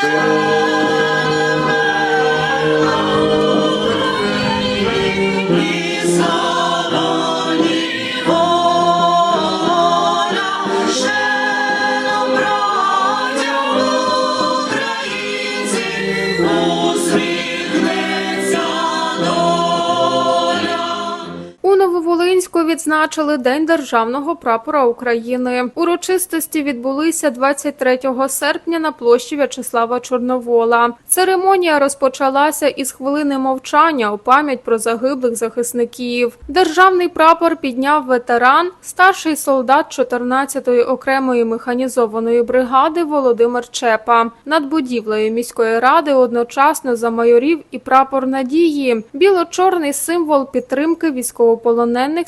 У Нововолинську відзначили День державного прапора України. Урочистості відбулися 23 серпня на площі В'ячеслава Чорновола. Церемонія розпочалася із хвилини мовчання у пам'ять про загиблих захисників. Державний прапор підняв ветеран, старший солдат 14-ї окремої механізованої бригади Володимир Чепа. Над будівлею міської ради одночасно замайорів і прапор надії, біло-чорний символ підтримки військовополонених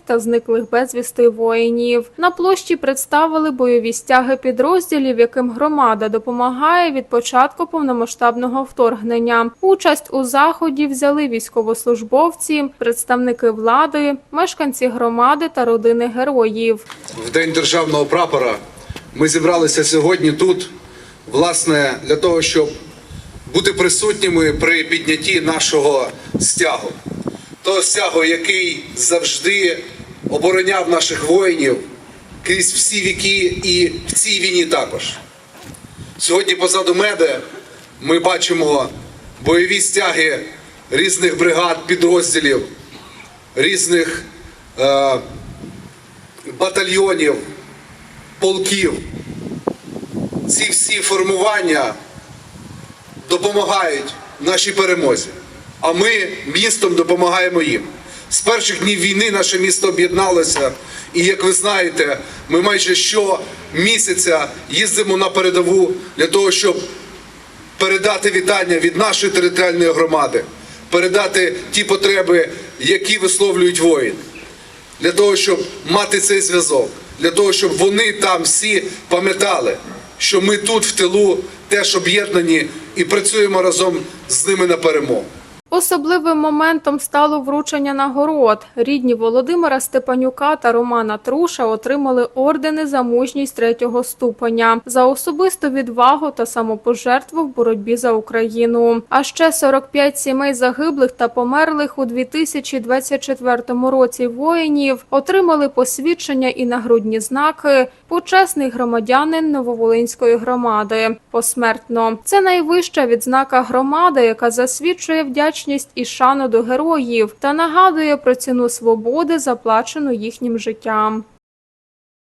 та зниклих безвісти воїнів. На площі представили бойові стяги підрозділів, яким громада допомагає від початку повномасштабного вторгнення. Участь у заході взяли військовослужбовці, представники влади, мешканці громади та родини героїв. в День державного прапора ми зібралися сьогодні тут, власне, для того, щоб бути присутніми при піднятті нашого стягу. Того стягу, який завжди обороняв наших воїнів крізь всі віки і в цій війні також. Сьогодні позаду мене ми бачимо бойові стяги різних бригад, підрозділів, різних е, батальйонів, полків. Ці всі формування допомагають нашій перемозі, а ми містом допомагаємо їм. З перших днів війни наше місто об'єдналося, і як ви знаєте, ми майже щомісяця їздимо на передову для того, щоб передати вітання від нашої територіальної громади, передати ті потреби, які висловлюють воїни для того, щоб мати цей зв'язок, для того, щоб вони там всі пам'ятали, що ми тут в тилу теж об'єднані і працюємо разом з ними на перемогу. Особливим моментом стало вручення нагород. Рідні Володимира Степанюка та Романа Труша отримали ордени за мужність третього ступеня за особисту відвагу та самопожертву в боротьбі за Україну. А ще 45 сімей загиблих та померлих у 2024 році воїнів отримали посвідчення і нагрудні знаки почесний громадянин Нововолинської громади посмертно. Це найвища відзнака громади, яка засвідчує вдячність і шану до героїв та нагадує про ціну свободи, заплачену їхнім життям.